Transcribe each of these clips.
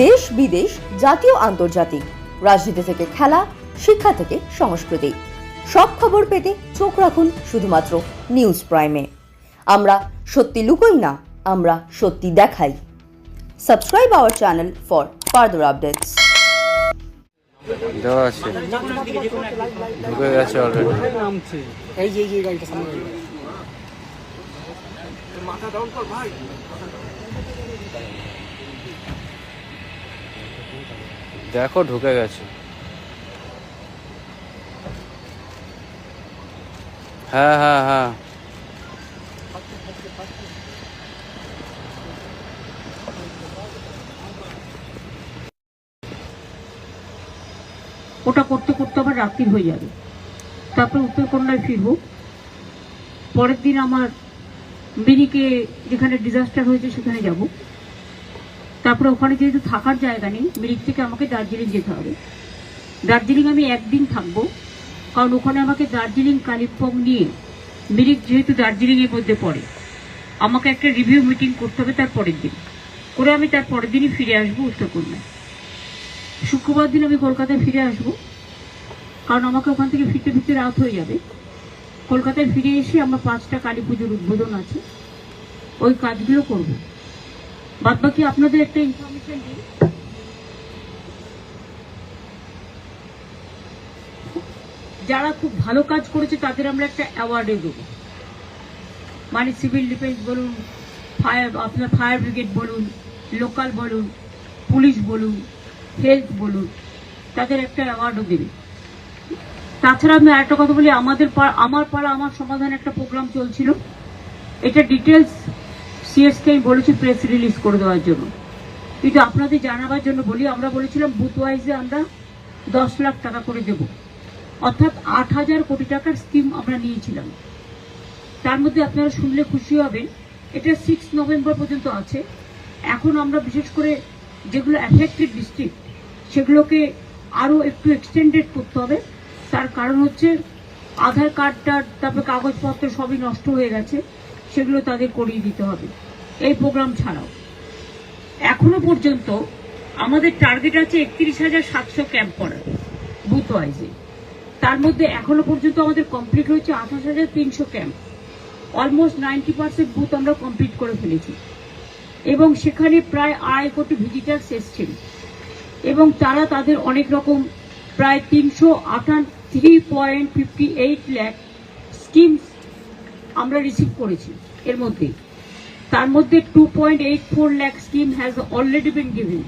দেশ বিদেশ জাতীয় আন্তর্জাতিক। রাজনীতি থেকে খেলা শিক্ষা থেকে সংস্কৃতি। সব খবর পেতে চোখ রাখুন শুধুমাত্র নিউজ প্রাইমে। আমরা সত্যি লুকোই না আমরা সত্যি দেখাই। Subscribe our channel for further updates. দেওয়া আছে। ঢুকে গেছে অলরেডি এই যে এই যে গাড়িটা সামনে। গাড়ি। দেখো, ঢুকে গেছে। হ্যাঁ হ্যাঁ হ্যাঁ। ওটা করতে করতে আবার রাত্রি হয়ে যাবে। তারপরে উত্তরকন্যায় ফিরবো। পরের দিন আমার মিনিকে যেখানে ডিজাস্টার হয়েছে সেখানে যাব। তারপরে ওখানে যেহেতু থাকার জায়গা নেই, মিরিক থেকে আমাকে দার্জিলিং যেতে হবে। দার্জিলিং আমি একদিন থাকব, কারণ ওখানে আমাকে দার্জিলিং, কালিম্পং নিয়ে, মিরিক যেহেতু দার্জিলিং এর মধ্যে পড়ে, আমাকে একটা রিভিউ মিটিং করতে হবে তার পরের দিন। করে আমি তার পরের দিনই ফিরে আসব উত্তরকন্যায় শুক্রবার দিন আমি কলকাতায় ফিরে আসব, কারণ আমাকে ওখান থেকে ফিরতে ফিরতে রাত হয়ে যাবে। কলকাতায় ফিরে এসে আমার পাঁচটা কালী পুজোর উদ্বোধন আছে, ওই কাজগুলো করব। বাদ বাকি আপনাদের একটা ইনফরমেশন দিই। যারা খুব ভালো কাজ করেছে, তাদের আমরা একটা অ্যাওয়ার্ডে দেবো। মানে সিভিল ডিফেন্স বলুন ফায়ার আপনার ফায়ার ব্রিগেড বলুন লোকাল বলুন পুলিশ বলুন হেলথ বলুন, তাদের একটা অ্যাওয়ার্ডও দেবে। তাছাড়া আমি আরেকটা কথা বলি, আমাদের পা- আমার পাড়া, আমার সমাধান একটা প্রোগ্রাম চলছিল। এটা ডিটেলস সিএসকে আমি বলেছি প্রেস রিলিজ করে দেওয়ার জন্য। কিন্তু আপনাদের জানাবার জন্য বলি, আমরা বলেছিলাম বুথ ওয়াইজে আমরা দশ লাখ টাকা করে দেব। অর্থাৎ আট হাজার কোটি টাকার স্কিম আমরা নিয়েছিলাম। তার মধ্যে আপনারা শুনলে খুশি হবেন, এটা সিক্স নভেম্বর পর্যন্ত আছে। এখন আমরা বিশেষ করে যেগুলো অ্যাফেক্টেড ডিস্ট্রিক্ট সেগুলোকে আরও একটু এক্সটেন্ডেড করতে হবে। তার কারণ হচ্ছে আধার কার্ডটা তারপরে কাগজপত্র সবই নষ্ট হয়ে গেছে। সেগুলো তাদের করিয়ে দিতে হবে। এই প্রোগ্রাম ছাড়াও। এখনও পর্যন্ত আমাদের টার্গেট আছে একত্রিশ হাজার সাতশো ক্যাম্প করার বুথ ওয়াইজে তার মধ্যে এখনও পর্যন্ত আমাদের কমপ্লিট হয়েছে আঠাশ হাজার তিনশো camp almost ninety percent booth আমরা কমপ্লিট করে ফেলেছি। এবং সেখানে প্রায় আড়াই কোটি ভিজিটার্স এসছেন। এবং তারা তাদের অনেক রকম প্রায় তিনশো আটান three point fifty eight lakh schemes আমরা রিসিভ করেছি এর মধ্যে তার মধ্যে two point eight four lakh scheme has already been given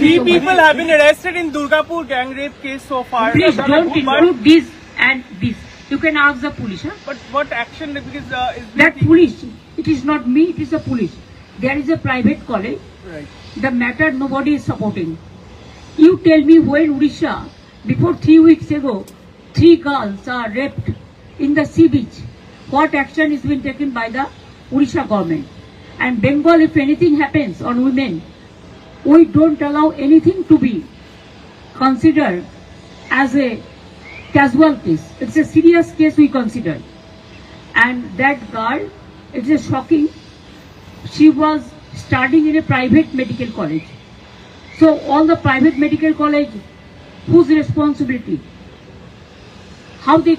Three people have been arrested in Durgapur gang rape case so far. Please don't include this and this. You can ask the police. Huh? But what action because uh, is That police, it is not me, it is the police. There is a private college. Right. The matter nobody is supporting. You tell me when Odisha, before three weeks ago, three girls are raped in the sea beach. What action is being taken by the Odisha government? And Bengal, if anything happens on women, we don't allow anything to be considered as a casual case. It's a serious case we consider. And that girl, it's a shocking. She was studying in a private medical college. So all the private medical college, whose responsibility? How they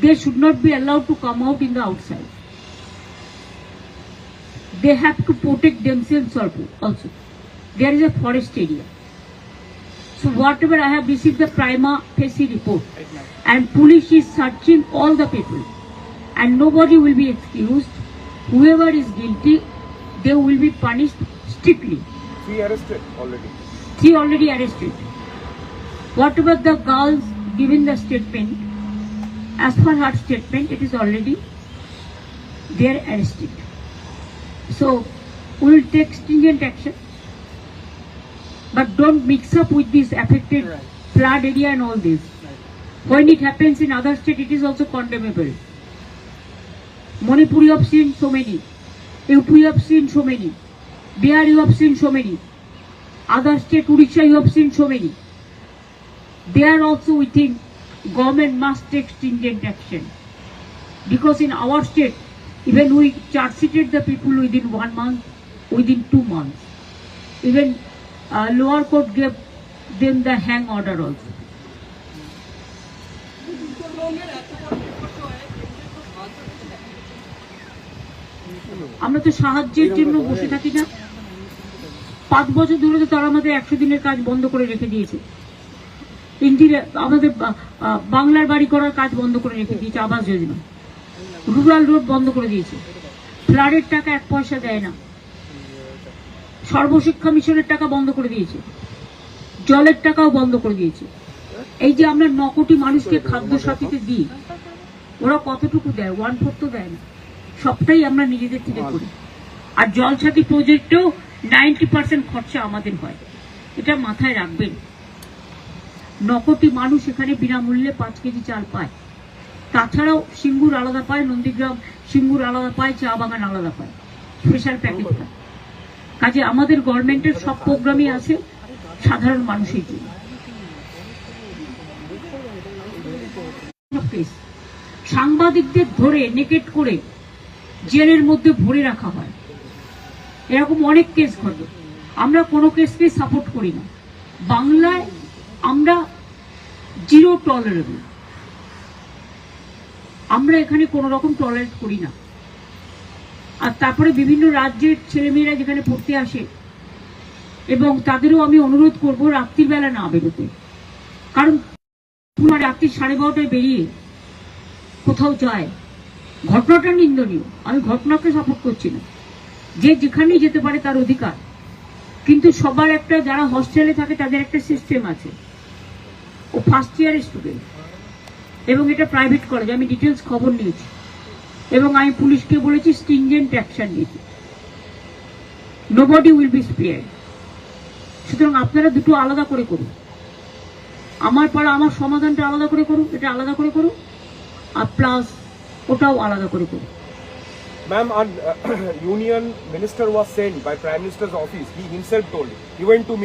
They should not be allowed to come out in the outside. They have to protect themselves also. There is a forest area. So whatever I have received the prima facie report, and police is searching all the people, and nobody will be excused. Whoever is guilty, they will be punished strictly. Three arrested already. Three already arrested. Whatever the girls given the statement, as per her statement, it is already they are arrested. So we will take stringent action but don't mix up with this affected Right. flood area and all this. Right. When it happens in other state, it is also condemnable. Manipur you have seen so many. UP you have seen so many. Bihar you have seen so many. Other state, Odisha you have seen so many. They are also within government must take stringent action. Because in our state, even we charge sheeted the people within one month, within two months. Even uh, lower court gave them the hang order also. আমরা তো সাহায্যের জন্য বসে থাকি না পাঁচ বছর ধরে তো তারা আমাদের একশো দিনের কাজ বন্ধ করে রেখে দিয়েছে ইন্দিরা, আমাদের বাংলার বাড়ি করার কাজ বন্ধ করে রেখে দিয়েছে আবাস যোজনা। রুরাল রোড বন্ধ করে দিয়েছে। ফ্লাডের টাকা এক পয়সা দেয় না। সর্বশিক্ষা মিশনের টাকা বন্ধ করে দিয়েছে। জলের টাকাও বন্ধ করে দিয়েছে। এই যে আমরা ন কোটি মানুষকে খাদ্য সাথীতে দিই, ওরা কতটুকু দেয়? ওয়ান ফোর তো দেয় না। সবটাই আমরা নিজেদের থেকে করি। আর জল সাথী প্রজেক্টেও নাইনটি পার্সেন্ট খরচা আমাদের হয়। এটা মাথায় রাখবেন। ন কোটি মানুষ এখানে বিনামূল্যে পাঁচ কেজি চাল পায়। তাছাড়াও সিঙ্গুর আলাদা পায় নন্দীগ্রাম সিঙ্গুর আলাদা পায় চা বাগান আলাদা পায়। স্পেশাল প্যাকেজ পায়। কাজে আমাদের গভর্নমেন্টের সব প্রোগ্রামই আছে সাধারণ মানুষের জন্য। সাংবাদিকদের ধরে নেকেট করে জেলের মধ্যে ভরে রাখা হয়। এরকম অনেক কেস ঘটে। আমরা কোনো কেসকে সাপোর্ট করি না। বাংলায় জিরো টলারেবল আমরা এখানে কোনো রকম টলারেট করি না। আর তারপরে বিভিন্ন রাজ্যের ছেলেমেয়েরা যেখানে পড়তে আসে, এবং তাদেরও আমি অনুরোধ করব রাত্রির বেলা না বেরোতে। কারণ পুরো রাত্রি সাড়ে বারোটায় বেরিয়ে কোথাও যায়, ঘটনাটা নিন্দনীয়। আমি ঘটনাকে সাপোর্ট করছি না। যে যেখানেই যেতে পারে তার অধিকার। কিন্তু সবার একটা যারা হস্টেলে থাকে তাদের একটা সিস্টেম আছে। ও ফার্স্ট ইয়ারের স্টুডেন্ট এবং এটা প্রাইভেট কলেজ আমি ডিটেলস খবর নিয়েছি। এবং আমি পুলিশকে বলেছি স্ট্রিনজেন্ট অ্যাকশন নিতে। নোবডি উইল বি স্পেয়ার সুতরাং আপনারা দুটো আলাদা করে করুন। আমার পাড়া আমার সমাধানটা আলাদা করে করুন এটা আলাদা করে করুন আর প্লাস ওটাও আলাদা করে করুন। Ma'am, our uh, union minister was sent by Prime Minister's office. He himself told. He went to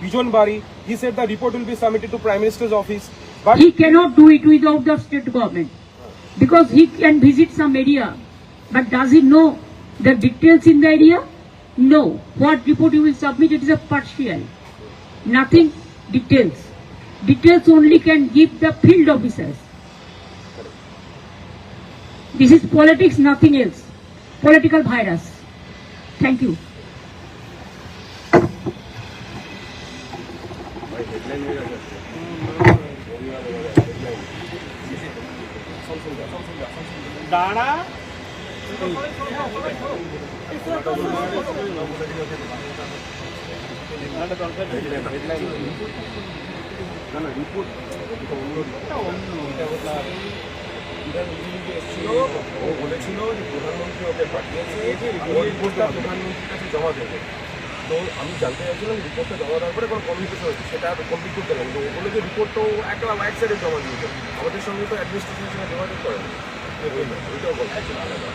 Bijon Bari. He said the report will be submitted to Prime Minister's office. But he cannot do it without the state government because he can visit some area but does he know the details in the area no what report he will submit it is a partial nothing details details only can give the field officers this is politics nothing else political virus thank you দাঁড়া। ও বলেছিল যে প্রধানমন্ত্রী ওকে পাঠিয়েছে রিপোর্টটা প্রধানমন্ত্রীর জমা দেবে। তো আমি জানতে চাইছিলাম রিপোর্টটা জমা দেওয়ার পরে কোনো কমিউনিকেশন হচ্ছে সেটা কমপ্লিট করতে পারলাম তো বলে যে রিপোর্টটাও একটা এক সাইডে জমা দিয়েছে। আমাদের সঙ্গে তো অ্যাডমিনিস্ট্রেশনের সঙ্গে যোগাযোগ করেন ওইটাও বলছি আলাদা